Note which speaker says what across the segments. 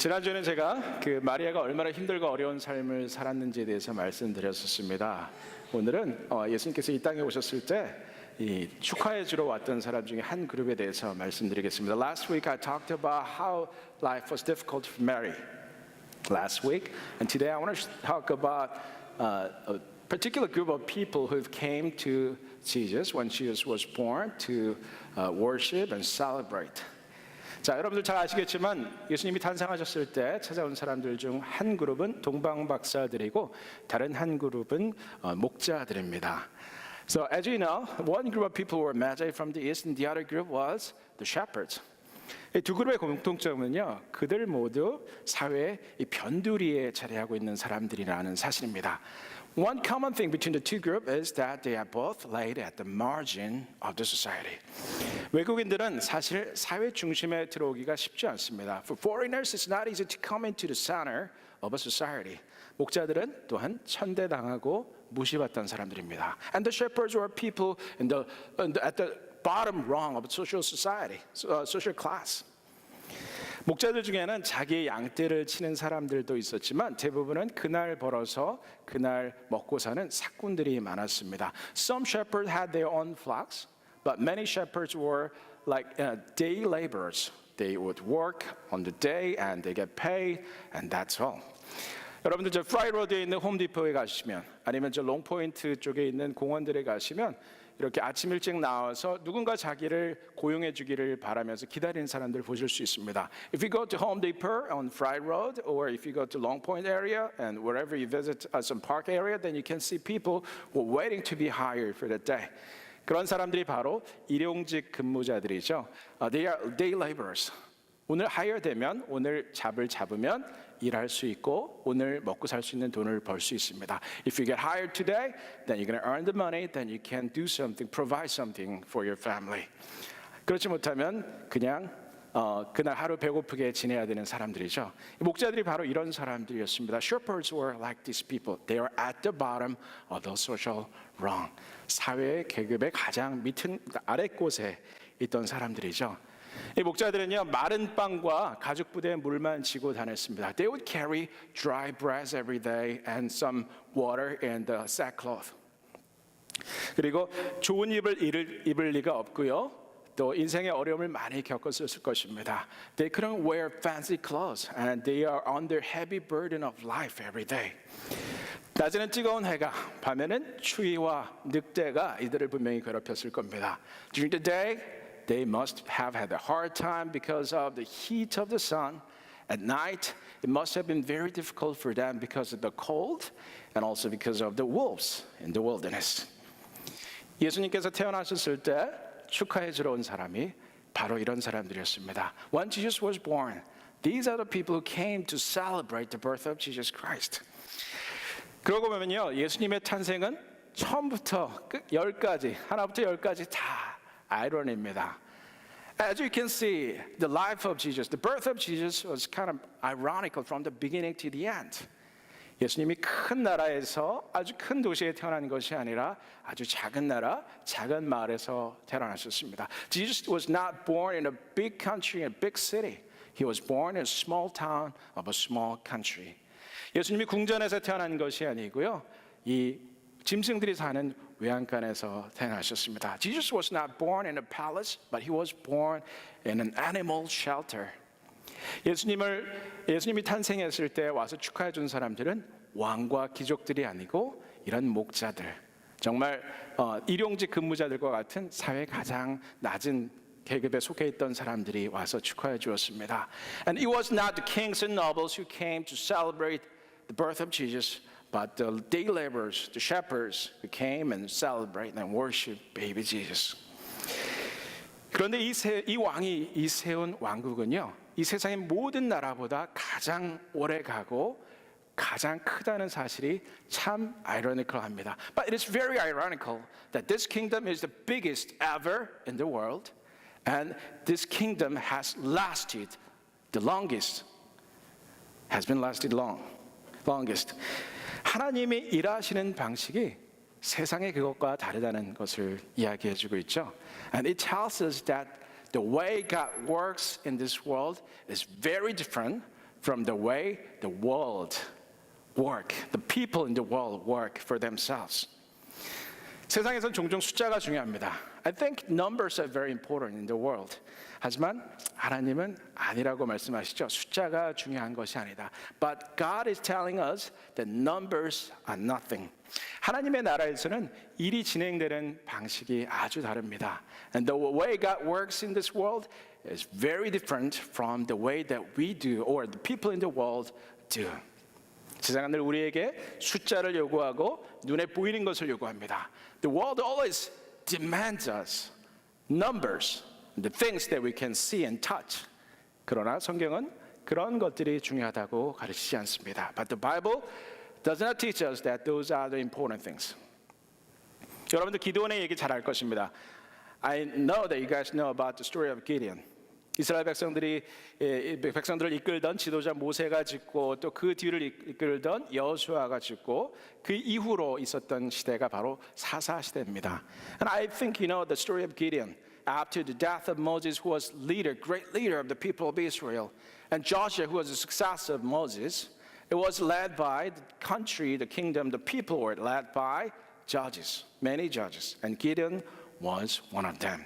Speaker 1: 지난주에는 제가 그 마리아가 얼마나 힘들고 어려운 삶을 살았는지에 대해서 말씀드렸었습니다. 오늘은 어, 예수님께서 이 땅에 오셨을 때 이 축하해 주러 왔던 사람 중에 한 그룹에 대해서 말씀드리겠습니다. Last week I talked about how life was difficult for Mary. Last week, and today I want to talk about uh, a particular group of people who came to Jesus when Jesus was born to uh, worship and celebrate. 자, 여러분들 잘 아시겠지만 예수님이 탄생하셨을 때 찾아온 사람들 중 한 그룹은 동방 박사들이고 다른 한 그룹은 어, 목자들입니다. So as you know, one group of people were magi from the east and the other group was the shepherds. 이두 그룹의 공통점은요, 그들 모두 사회의 이 변두리에 자리하고 있는 사람들이라는 사실입니다. One common thing between the two groups is that they are both laid at the margin of the society. 외국인들은 사실 사회 중심에 들어오기가 쉽지 않습니다. For foreigners, it's not easy to come into the center of a society. 목자들은 또한 천대당하고 무시받던 사람들입니다. And the shepherds were people in the, in the, at the bottom rung of social society, uh, social class. 목자들 중에는 자기의 양떼를 치는 사람들도 있었지만 대부분은 그날 벌어서 그날 먹고 사는 사꾼들이 많았습니다. Some shepherds had their own flocks, but many shepherds were like uh, day laborers. They would work on the day and they get paid and that's all. 여러분들 저 프라이로드에 있는 홈디포에 가시면 아니면 저 롱포인트 쪽에 있는 공원들에 가시면 이렇게 아침 일찍 나와서 누군가 자기를 고용해 주기를 바라면서 기다리는 사람들 보실 수 있습니다. If you go to Home Depot on Friday Road or if you go to Long Point area and wherever you visit uh, some park area then you can see people who are waiting to be hired for the day. 그런 사람들이 바로 일용직 근무자들이죠. Uh, they are day laborers. 오늘 hire 되면 오늘 잡을 잡으면 일할 수 있고 오늘 먹고 살 수 있는 돈을 벌 수 있습니다. If you get hired today, then you're going to earn the money, then you can do something, provide something for your family. 그렇지 못하면 그냥 어, 그날 하루 배고프게 지내야 되는 사람들이죠. 목자들이 바로 이런 사람들이었습니다. Shepherds were like these people. They were at the bottom of the social rung. 사회 계급의 가장 밑은 아래 곳에 있던 사람들이죠. 이 목자들은요 마른 빵과 가죽 부대에 물만 지고 다녔습니다. They would carry dry bread every day and some water and the sackcloth. 그리고 좋은 입을, 입을 리가 없고요. 또 인생의 어려움을 많이 겪었을 것입니다. They couldn't wear fancy clothes and they are under heavy burden of life every day. 낮에는 뜨거운 해가, 밤에는 추위와 늑대가 이들을 분명히 괴롭혔을 겁니다. During the day, they must have had a hard time because of the heat of the sun. At night, it must have been very difficult for them because of the cold and also because of the wolves in the wilderness. 예수님께서 태어나셨을 때 축하해 주러 온 사람이 바로 이런 사람들이었습니다. When Jesus was born, these are the people who came to celebrate the birth of Jesus Christ. 그러고 보면요, 예수님의 탄생은 처음부터 끝 열까지 하나부터 열까지 다 아이러니입니다. As you can see, the life of Jesus, the birth of Jesus was kind of ironical from the beginning to the end. 예수님이 큰 나라에서 아주 큰 도시에 태어난 것이 아니라 아주 작은 나라, 작은 마을에서 태어나셨습니다. Jesus was not born in a big country, in a big city. He was born in a small town of a small country. 예수님이 궁전에서 태어난 것이 아니고요. 이 짐승들이 사는 외양간에서 태어나셨습니다. Jesus was not born in a palace, but he was born in an animal shelter. 예수님을 예수님이 탄생했을 때 와서 축하해 준 사람들은 왕과 귀족들이 아니고 이런 목자들, 정말 어, 일용직 근무자들과 같은 사회 가장 낮은 계급에 속해 있던 사람들이 와서 축하해 주었습니다. And it was not the kings and nobles who came to celebrate the birth of Jesus, but the day laborers, the shepherds who came and celebrate and worship baby Jesus. 그런데 이, 세, 이 왕이 이 세운 왕국은요, 이 세상의 모든 나라보다 가장 오래 가고 가장 크다는 사실이 참 아이러니컬합니다. But it is very ironical that this kingdom is the biggest ever in the world, and this kingdom has lasted the longest, has been lasted long, longest. 하나님이 일하시는 방식이 세상의 그것과 다르다는 것을 이야기해 주고 있죠. And it tells us that the way God works in this world is very different from the way the world work, the people in the world work for themselves. 세상에선 종종 숫자가 중요합니다. I think numbers are very important in the world. 하지만 하나님은 아니라고 말씀하시죠. 숫자가 중요한 것이 아니다. But God is telling us that numbers are nothing. 하나님의 나라에서는 일이 진행되는 방식이 아주 다릅니다. And the way God works in this world is very different from the way that we do or the people in the world do. 세상은 늘 우리에게 숫자를 요구하고 눈에 보이는 것을 요구합니다. The world always demands us numbers, the things that we can see and touch. 그러나 성경은 그런 것들이 중요하다고 가르치지 않습니다. But the Bible does not teach us that those are the important things. 여러분들 기도원의 얘기 잘 알 것입니다. I know that you guys know about the story of Gideon. 이스라엘 백성들이 예, 백성들을 이끌던 지도자 모세가 짓고 또 그 뒤를 이끌던 여호수아가 짓고 그 이후로 있었던 시대가 바로 사사 시대입니다. And I think you know the story of Gideon. After the death of Moses, who was leader, great leader of the people of Israel, and Joshua, who was the successor of Moses, it was led by the country, the kingdom, the people were led by judges, many judges, and Gideon was one of them.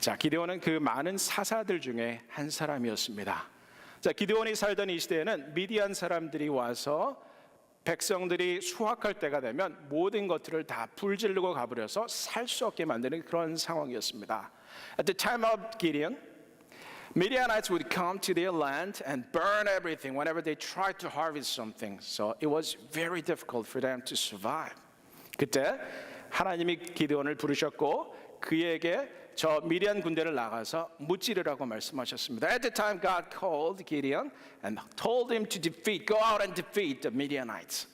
Speaker 1: 자, 기데온은 그 많은 사사들 중에 한 사람이었습니다. 자, 기데온이 살던 이 시대에는 미디안 사람들이 와서 백성들이 수확할 때가 되면 모든 것들을 다 불질르고 가버려서 살 수 없게 만드는 그런 상황이었습니다. At the time of Gideon, Midianites would come to their land and burn everything whenever they tried to harvest something. So it was very difficult for them to survive. 그때 하나님이 기드온을 부르셨고 그에게 저 미디안 군대를 나가서 무찌르라고 말씀하셨습니다. At the time God called Gideon and told him to defeat, go out and defeat the Midianites.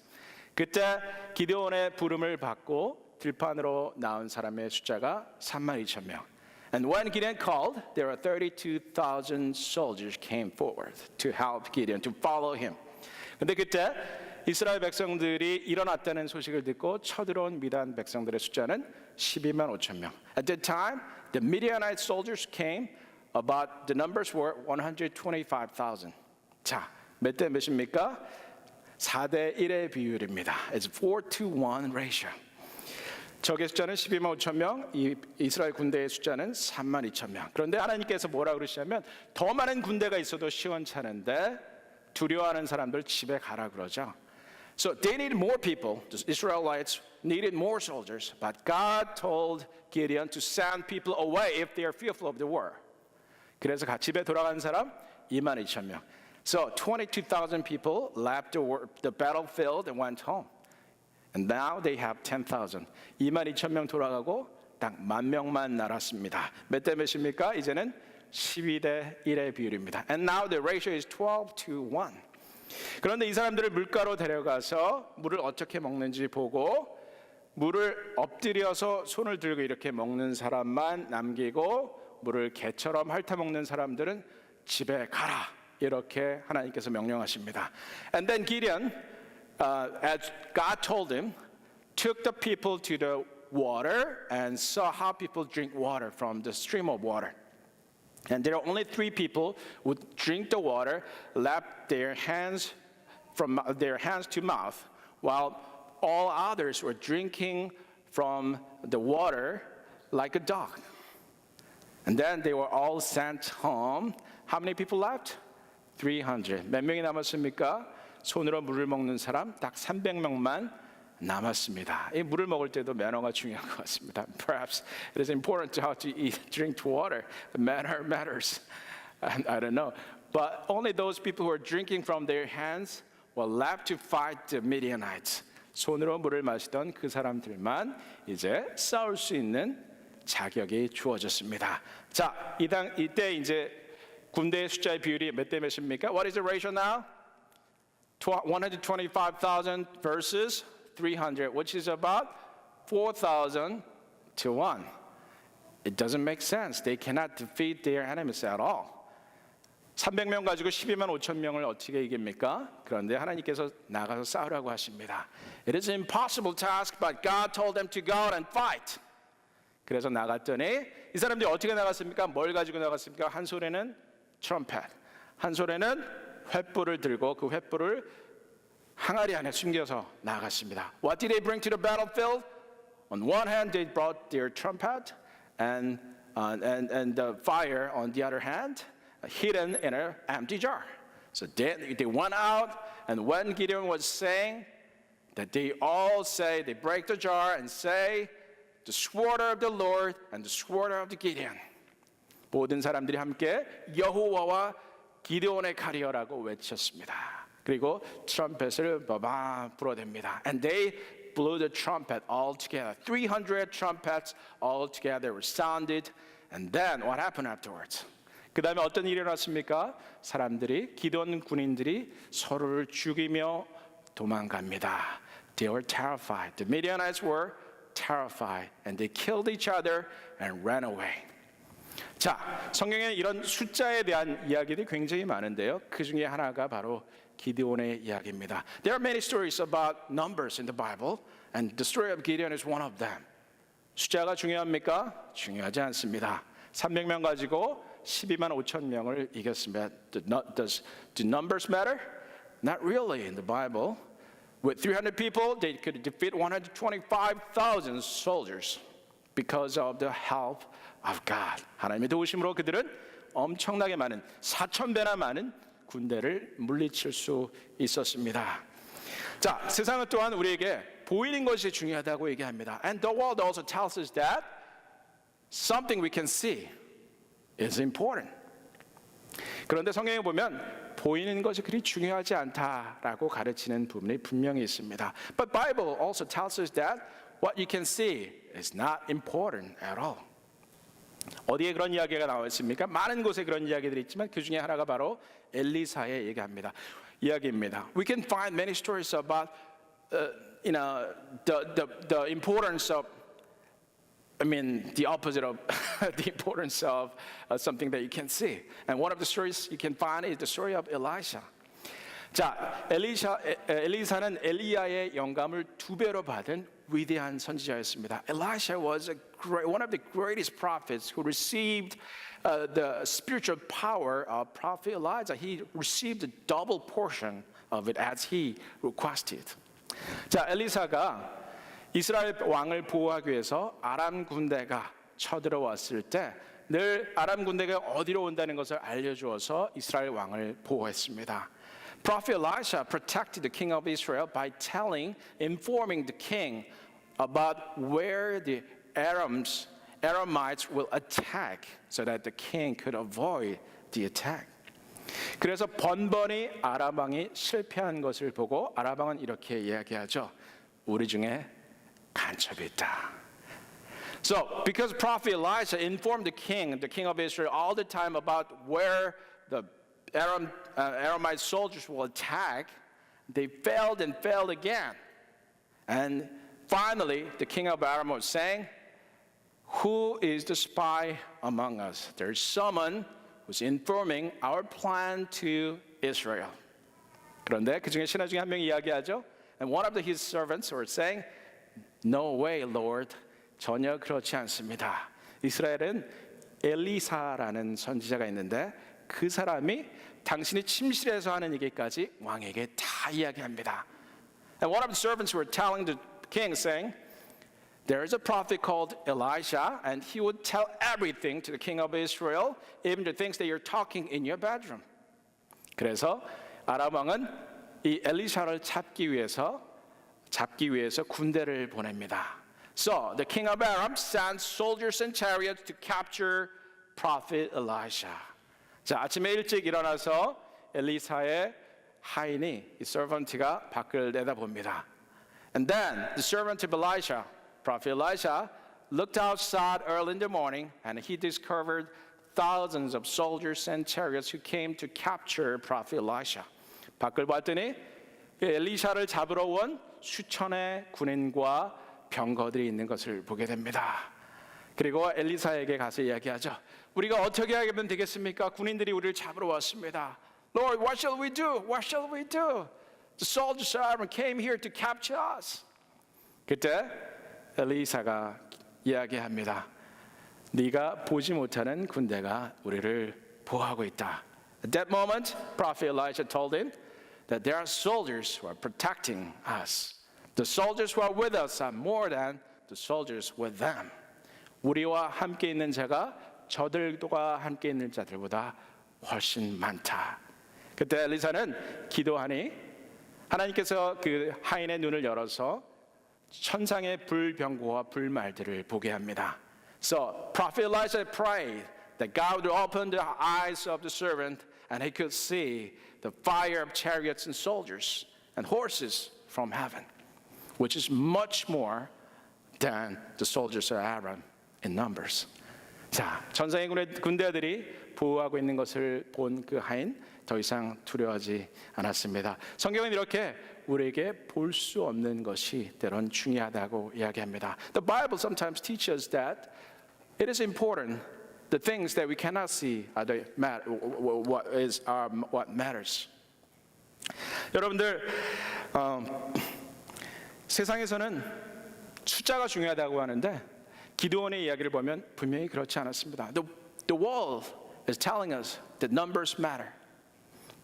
Speaker 1: 그때 기드온의 부름을 받고 들판으로 나온 사람의 숫자가 3만 2천 명. And when Gideon called, there were 32,000 soldiers came forward to help Gideon, to follow him. 근데 그때 이스라엘 백성들이 일어났다는 소식을 듣고 쳐들어온 미단 백성들의 숫자는 12만 5천 명. At that time, the Midianite soldiers came. About the numbers were 125,000. 자, 몇 대 몇입니까? 4대 1의 비율입니다. It's 4 to 1 ratio. 적의 숫자는 12만 5천 명, 이 이스라엘 군대의 숫자는 3만 2천 명. 그런데 하나님께서 뭐라 그러시냐면 더 많은 군대가 있어도 시원찮은데 두려워하는 사람들 집에 가라 그러죠. So they needed more people. The Israelites needed more soldiers, but God told Gideon to send people away if they are fearful of the war. 그래서 가- 집에 돌아간 사람 2만 2천 명. So 22,000 people left the, war, the battlefield and went home. And now they have 10,000. 2만 2천 명 돌아가고 딱 만 명만 남았습니다. 몇 대 몇입니까? 이제는 12대 1의 비율입니다. And now the ratio is 12 to 1. 그런데 이 사람들을 물가로 데려가서 물을 어떻게 먹는지 보고 물을 엎드려서 손을 들고 이렇게 먹는 사람만 남기고 물을 개처럼 핥아 먹는 사람들은 집에 가라. 이렇게 하나님께서 명령하십니다. And then Gideon uh, as God told him, took the people to the water and saw how people drink water from the stream of water. And there are only three people who drink the water, lap their hands from their hands to mouth, while all others were drinking from the water like a dog. And then they were all sent home. How many people left? 300. 몇 명이 남았습니까? 손으로 물을 먹는 사람 딱 300명만 남았습니다. 이 물을 먹을 때도 매너가 중요한 것 같습니다. Perhaps it is important to how to eat, drink water. The manner matters. I, I don't know. But only those people who are drinking from their hands were left to fight the Midianites. 손으로 물을 마시던 그 사람들만 이제 싸울 수 있는 자격이 주어졌습니다. 자, 이당 이때 이제 군대의 숫자의 비율이 몇 대 몇입니까? What is the ratio now? 125,000 versus 300, which is about 4,000 to 1. It doesn't make sense. They cannot defeat their enemies at all. 300명 가지고 12만 5천 명을 어떻게 이깁니까? 그런데 하나님께서 나가서 싸우라고 하십니다. It is an impossible task, but God told them to go out and fight. 그래서 나갔더니 이 사람들이 어떻게 나갔습니까? 뭘 가지고 나갔습니까? 한 손에는 트럼펫, 한 손에는 횃불을 들고 그 횃불을 항아리 안에 숨겨서 나아갔습니다. What did they bring to the battlefield? On one hand, they brought their trumpet and, uh, and, and the fire on the other hand, hidden in an empty jar. So they, they went out, and when Gideon was saying that they all say, they break the jar and say, the sword of the Lord and the sword of the Gideon. 모든 사람들이 함께 여호와와 기드온의 칼이여라고 외쳤습니다. 그리고 트럼펫을 바바 불어댑니다. And they blew the trumpet all together. 300 trumpets all together were sounded. And then what happened afterwards? 그 다음에 어떤 일이 일어났습니까? 사람들이 기드온 군인들이 서로를 죽이며 도망갑니다. They were terrified. The Midianites were terrified, and they killed each other and ran away. 자, 성경에 이런 숫자에 대한 이야기들이 굉장히 많은데요. 그 중에 하나가 바로 기드온의 이야기입니다. There are many stories about numbers in the Bible, and the story of Gideon is one of them. 숫자가 중요합니까? 중요하지 않습니다. 300명 가지고 12만 5천 명을 이겼습니다. Does, do numbers matter? Not really in the Bible. With 300 people, they could defeat 125,000 soldiers because of the help of God. 하나님의 도우심으로 그들은 엄청나게 많은 4천 배나 많은 군대를 물리칠 수 있었습니다. 자, 세상은 또한 우리에게 보이는 것이 중요하다고 얘기합니다. And the world also tells us that something we can see is important. 그런데 성경에 보면 보이는 것이 그리 중요하지 않다라고 가르치는 부분이 분명히 있습니다. But Bible also tells us that what you can see is not important at all. 어디에 그런 이야기가 나와 있습니까? 많은 곳에 그런 이야기들이 있지만 그 중에 하나가 바로 엘리사의 얘기합니다. 이야기입니다. We can find many stories about uh, you know the, the the importance of I mean, the opposite of the importance of uh, something that you can see. And one of the stories you can find is the story of Elisha. 자, 엘리샤, 에, 엘리사는 엘리야의 영감을 두 배로 받은 위대한 선지자였습니다. Elisha was a great, one of the greatest prophets who received uh, the spiritual power of prophet Elijah. He received a double portion of it as he requested. 자, 엘리사가 이스라엘 왕을 보호하기 위해서 아람 군대가 쳐들어왔을 때 늘 아람 군대가 어디로 온다는 것을 알려주어서 이스라엘 왕을 보호했습니다. Prophet Elisha protected the king of Israel by telling, informing the king about where the Arams, Aramites will attack so that the king could avoid the attack. 그래서 번번이 아람 왕이 실패한 것을 보고 아람 왕은 이렇게 이야기하죠. 우리 중에 간첩이 있다. So, because Prophet Elijah informed the king, the king of Israel, all the time about where the Aram, uh, Aramite soldiers will attack, they failed and failed again. And finally, the king of Aram was saying, Who is the spy among us? There's someone who's informing our plan to Israel. 그런데 그 중에 신하 중에 한 명이 이야기하죠. And one of the, his servants were saying, No way, Lord. 전혀 그렇지 않습니다. 이스라엘은 엘리사라는 선지자가 있는데 그 사람이 당신이 침실에서 하는 얘기까지 왕에게 다 이야기합니다. And one of the servants were telling the king, saying, There is a prophet called Elisha, and he would tell everything to the king of Israel, even the things that you're talking in your bedroom. 그래서 아람 왕은 이 엘리샤를 잡기 위해서 잡기 위해서 군대를 보냅니다. So the king of Aram sent soldiers and chariots to capture prophet Elisha. 자 아침에 일찍 일어나서 엘리사의 하인이 이 서번트가 밖을 내다봅니다. And then the servant of Elisha, prophet Elisha, looked outside early in the morning and he discovered thousands of soldiers and chariots who came to capture prophet Elisha. 밖을 봤더니 엘리샤를 잡으러 온 수천의 군인과 병거들이 있는 것을 보게 됩니다. 그리고 엘리사에게 가서 이야기하죠. 우리가 어떻게 하면 되겠습니까? 군인들이 우리를 잡으러 왔습니다. Lord, what shall we do? What shall we do? The soldiers of came here to capture us. 그때 엘리사가 이야기합니다. 네가 보지 못하는 군대가 우리를 보호하고 있다. At that moment, Prophet Elijah told him that there are soldiers who are protecting us. The soldiers who are with us are more than the soldiers with them. 우리와 함께 있는 자가 저들과 함께 있는 자들보다 훨씬 많다. 그때 엘리사는 기도하니 하나님께서 그 하인의 눈을 열어서 천상의 불병거와 불말들을 보게 합니다. So prophet Elijah prayed that God would open the eyes of the servant and he could see the fire of chariots and soldiers and horses from heaven, which is much more than the soldiers of Aram in numbers. 자, 전상의 군의 군대들이 보호하고 있는 것을 본 그 하인 더 이상 두려워하지 않았습니다. 성경은 이렇게 우리에게 볼 수 없는 것이 때론 중요하다고 이야기합니다. The Bible sometimes teaches that it is important the things that we cannot see are the mat- what is are what matters. 여러분들 어, 세상에서는 숫자가 중요하다고 하는데 기도원의 이야기를 보면 분명히 그렇지 않았습니다. The, the world is telling us that numbers matter.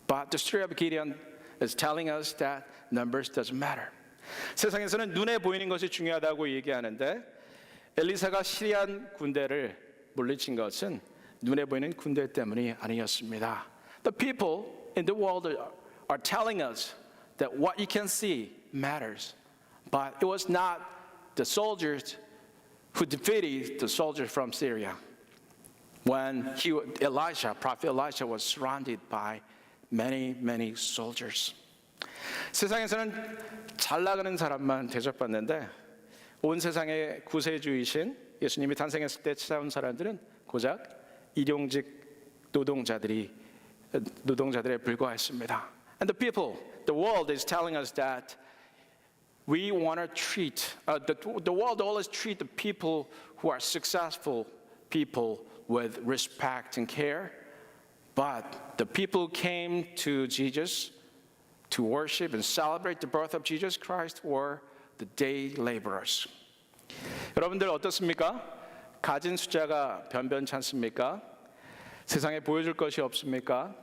Speaker 1: But the story of Gideon is telling us that numbers doesn't matter. 세상에서는 눈에 보이는 것이 중요하다고 얘기하는데 엘리사가 시리안 군대를 물리친 것은 눈에 보이는 군대 때문이 아니었습니다. The people in the world are telling us that what you can see matters. But it was not the soldiers who defeated the soldiers from Syria. When he, Elisha, prophet Elisha, was surrounded by many, many soldiers. 세상에서는 잘 나가는 사람만 대접받는데 온 세상의 구세주이신 예수님이 탄생했을 때 찾아온 사람들은 고작 일용직 노동자들이 노동자들에 불과했습니다. And the people, the world is telling us that we want to treat uh, the, the world always treat the people who are successful people with respect and care but the people who came to jesus to worship and celebrate the birth of jesus christ were the day laborers 여러분들 어떻습니까 가진 숫자가 변변찮습니까 세상에 보여줄 것이 없습니까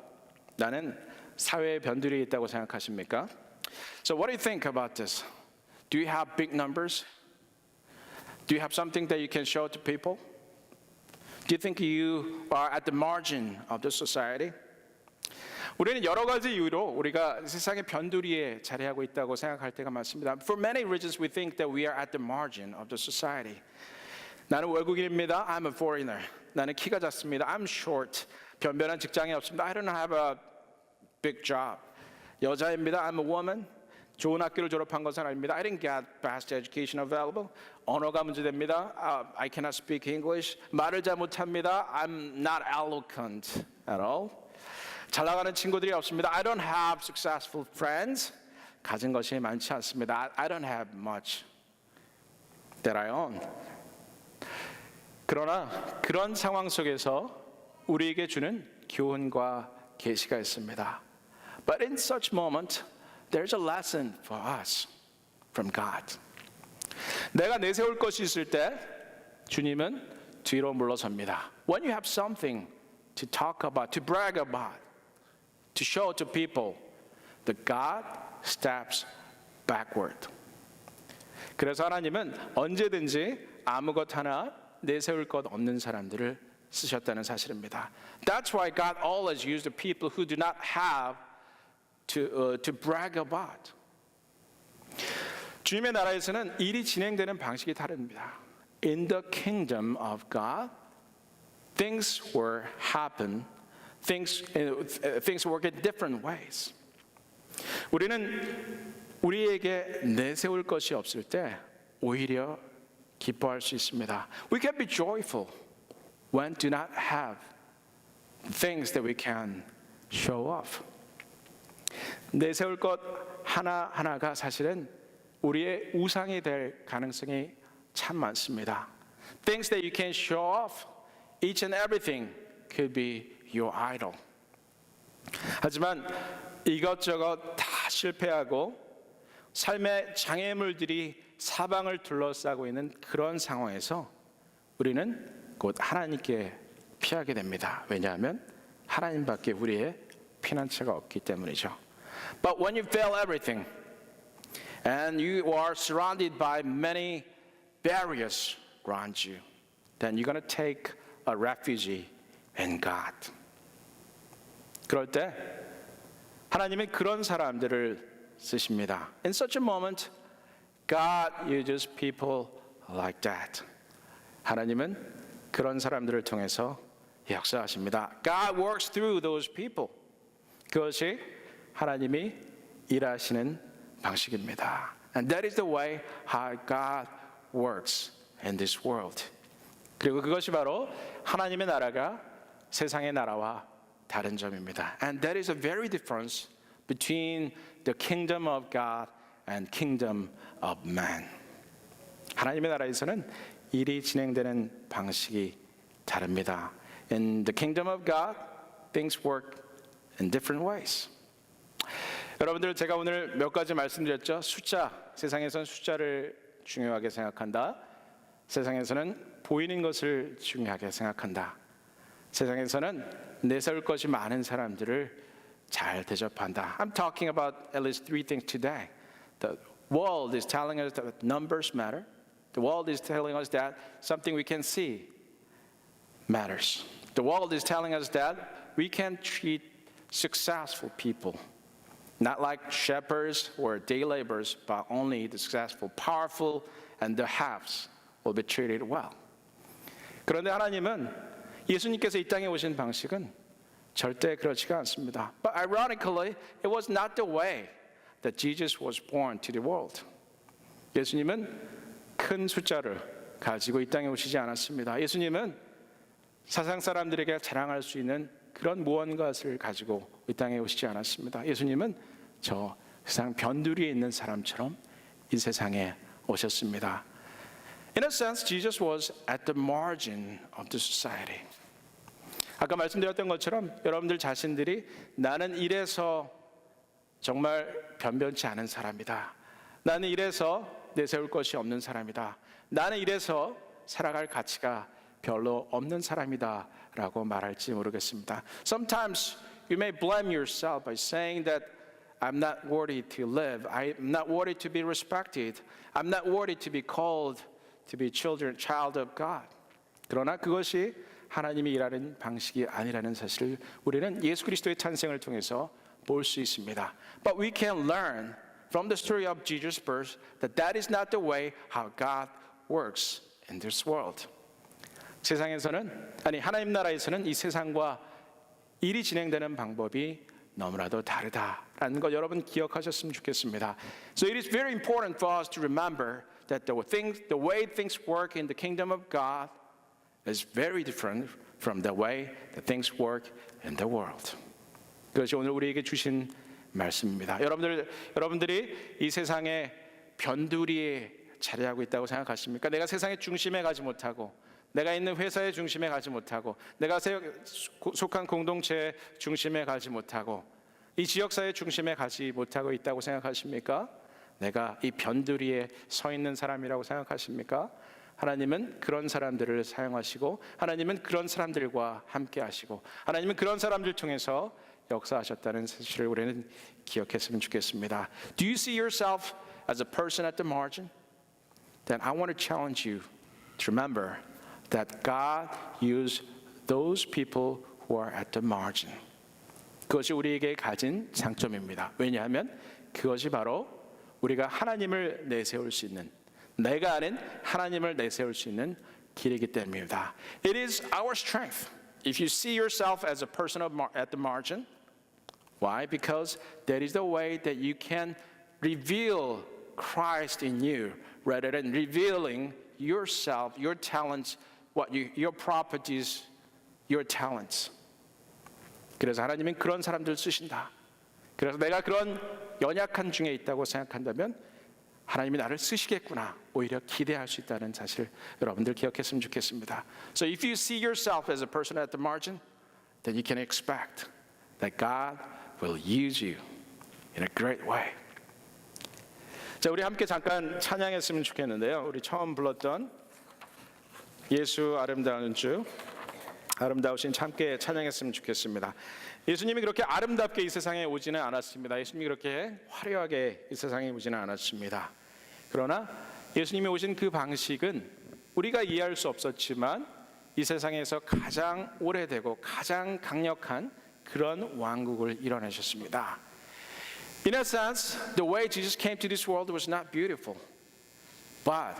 Speaker 1: 나는 사회에 변들이 있다고 생각하십니까 So what do you think about this? Do you have big numbers? Do you have something that you can show to people? Do you think you are at the margin of the society? 우리는 여러 가지 이유로 우리가 세상의 변두리에 자리하고 있다고 생각할 때가 많습니다. For many reasons, we think that we are at the margin of the society. 나는 외국인입니다. I'm a foreigner. 나는 키가 작습니다. I'm short. 변변한 직장이 없습니다. I don't have a big job. 여자입니다. I'm a woman. 좋은 학교를 졸업한 것은 아닙니다. I didn't get best education available. 언어가 문제됩니다. Uh, I cannot speak English. 말을 잘 못합니다. I'm not eloquent at all. 잘 나가는 친구들이 없습니다. I don't have successful friends. 가진 것이 많지 않습니다. I don't have much that I own. 그러나 그런 상황 속에서 우리에게 주는 교훈과 계시가 있습니다. But in such moment, there's a lesson for us from God. 내가 내세울 것이 있을 때 주님은 뒤로 물러섭니다. When you have something to talk about, to brag about, to show to people, the God steps backward. 그래서 하나님은 언제든지 아무것 하나 내세울 것 없는 사람들을 쓰셨다는 사실입니다. That's why God always used the people who do not have to, uh, to brag about. 주님의 나라에서는 일이 진행되는 방식이 다릅니다. In the kingdom of God, things were happen, things, uh, things work in different ways. 우리는 우리에게 내세울 것이 없을 때 오히려 기뻐할 수 있습니다. We can be joyful when do not have things that we can show off. 내세울 것 하나 하나가 사실은 우리의 우상이 될 가능성이 참 많습니다. Things that you can show off, each and everything could be your idol. 하지만 이것저것 다 실패하고 삶의 장애물들이 사방을 둘러싸고 있는 그런 상황에서 우리는 곧 하나님께 피하게 됩니다. 왜냐하면 하나님밖에 우리의 피난처가 없기 때문이죠. But when you fail everything and you are surrounded by many barriers around you, then you're going to take a refuge in God. 그럴 때 하나님이 그런 사람들을 쓰십니다. In such a moment, God uses people like that. 하나님은 그런 사람들을 통해서 역사하십니다. God works through those people. 그것이 하나님이 일하시는 방식입니다. And that is the way how God works in this world. 그리고 그것이 바로 하나님의 나라가 세상의 나라와 다른 점입니다. And that is a very difference between the kingdom of God and kingdom of man. 하나님의 나라에서는 일이 진행되는 방식이 다릅니다. In the kingdom of God, things work in different ways. 여러분들 제가 오늘 몇 가지 말씀드렸죠. 숫자, 세상에선 숫자를 중요하게 생각한다. 세상에서는 보이는 것을 중요하게 생각한다. 세상에서는 내세울 것이 많은 사람들을 잘 대접한다. I'm talking about at least three things today. The world is telling us that numbers matter. The world is telling us that something we can see matters. The world is telling us that we can treat successful people not like shepherds or day laborers, but only the successful, powerful, and the haves will be treated well. 그런데 하나님은 예수님께서 이 땅에 오신 방식은 절대 그렇지가 않습니다. But ironically, it was not the way that Jesus was born to the world. 예수님은 큰 숫자를 가지고 이 땅에 오시지 않았습니다. 예수님은 사상 사람들에게 자랑할 수 있는 그런 무언가를 가지고 이 땅에 오시지 않았습니다. 예수님은 저 세상 변두리에 있는 사람처럼 이 세상에 오셨습니다. In a sense, Jesus was at the margin of the society. 아까 말씀드렸던 것처럼 여러분들 자신들이 나는 이래서 정말 변변치 않은 사람이다. 나는 이래서 내세울 것이 없는 사람이다. 나는 이래서 살아갈 가치가 별로 없는 사람이다 라고 말할지 모르겠습니다. Sometimes you may blame yourself by saying that I'm not worthy to live. I'm not worthy to be respected. I'm not worthy to be called to be children, child of God. 그러나 그것이 하나님이 일하는 방식이 아니라는 사실을 우리는 예수 그리스도의 탄생을 통해서 볼 수 있습니다. But we can learn from the story of Jesus' birth that that is not the way how God works in this world. 세상에서는 아니 하나님 나라에서는 이 세상과 일이 진행되는 방법이 너무나도 다르다라는 것 여러분 기억하셨으면 좋겠습니다. So it is very important for us to remember that the things, the way things work in the kingdom of God is very different from the way that things work in the world. 그것이 오늘 우리에게 주신 말씀입니다. 여러분들 여러분들이 이 세상에 변두리에 자리하고 있다고 생각하십니까? 내가 세상의 중심에 가지 못하고 내가 있는 회사의 중심에 가지 못하고 내가 속한 공동체의 중심에 가지 못하고 이 지역사회 중심에 가지 못하고 있다고 생각하십니까? 내가 이 변두리에 서 있는 사람이라고 생각하십니까? 하나님은 그런 사람들을 사용하시고 하나님은 그런 사람들과 함께 하시고 하나님은 그런 사람들 통해서 역사하셨다는 사실을 우리는 기억했으면 좋겠습니다. Do you see yourself as a person at the margin? Then I want to challenge you to remember that God used those people who are at the margin. 그것이 우리에게 가진 장점입니다. 왜냐하면 그것이 바로 우리가 하나님을 내세울 수 있는 내가 아는 하나님을 내세울 수 있는 길이기 때문입니다. It is our strength. If you see yourself as a person of mar- at the margin, why? Because that is the way that you can reveal Christ in you rather than revealing yourself, your talents, what you, your properties, your talents. 그래서 하나님은 그런 사람들 쓰신다. 그래서 내가 그런 연약한 중에 있다고 생각한다면 하나님이 나를 쓰시겠구나 오히려 기대할 수 있다는 사실 여러분들 기억했으면 좋겠습니다. So if you see yourself as a person at the margin, then you can expect that God will use you in a great way. 자, 우리 함께 잠깐 찬양했으면 좋겠는데요. 우리 처음 불렀던 예수 아름다운 주 아름다우신 참께 찬양했으면 좋겠습니다. 예수님이 그렇게 아름답게 이 세상에 오지는 않았습니다. 예수님이 그렇게 화려하게 이 세상에 오지는 않았습니다. 그러나 예수님이 오신 그 방식은 우리가 이해할 수 없었지만 이 세상에서 가장 오래되고 가장 강력한 그런 왕국을 이뤄내셨습니다. In a sense, the way Jesus came to this world was not beautiful, but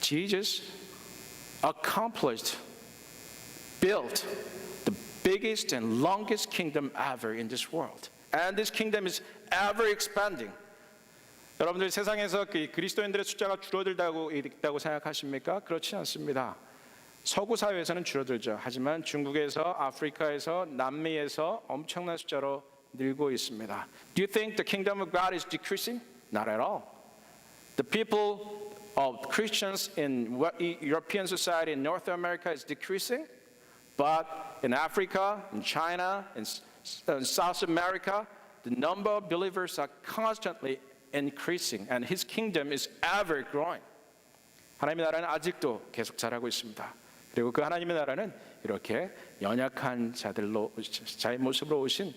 Speaker 1: Jesus accomplished, built the biggest and longest kingdom ever in this world. And this kingdom is ever expanding. 여러분들 세상에서 그 그리스도인들의 숫자가 줄어들다고 있다고 생각하십니까? 그렇지 않습니다. 서구 사회에서는 줄어들죠. 하지만 중국에서, 아프리카에서, 남미에서 엄청난 숫자로 늘고 있습니다. Do you think the kingdom of God is decreasing? Not at all. The people of Christians in what- European society in North America is decreasing, but in Africa, in China, in S- uh, South America, the number of believers are constantly increasing, and His kingdom is ever growing. 하나님의 나라는 아직도 계속 자라고 있습니다. 그리고 그 하나님의 나라는 이렇게 연약한 자들로 자의 모습으로 오신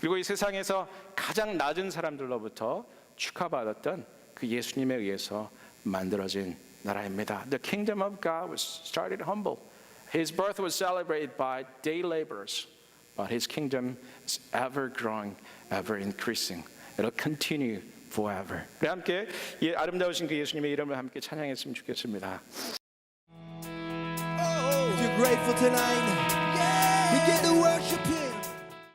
Speaker 1: 그리고 이 세상에서 가장 낮은 사람들로부터 축하받았던 그 예수님에 의해서 만들어진 나라입니다. The kingdom of God was started humble. His birth was celebrated by day laborers, but his kingdom is ever growing, ever increasing. It'll continue forever. 우리 함께 이 아름다우신 그 예수님의 이름을 함께 찬양했으면 좋겠습니다.
Speaker 2: If you're grateful tonight, begin to worship Him.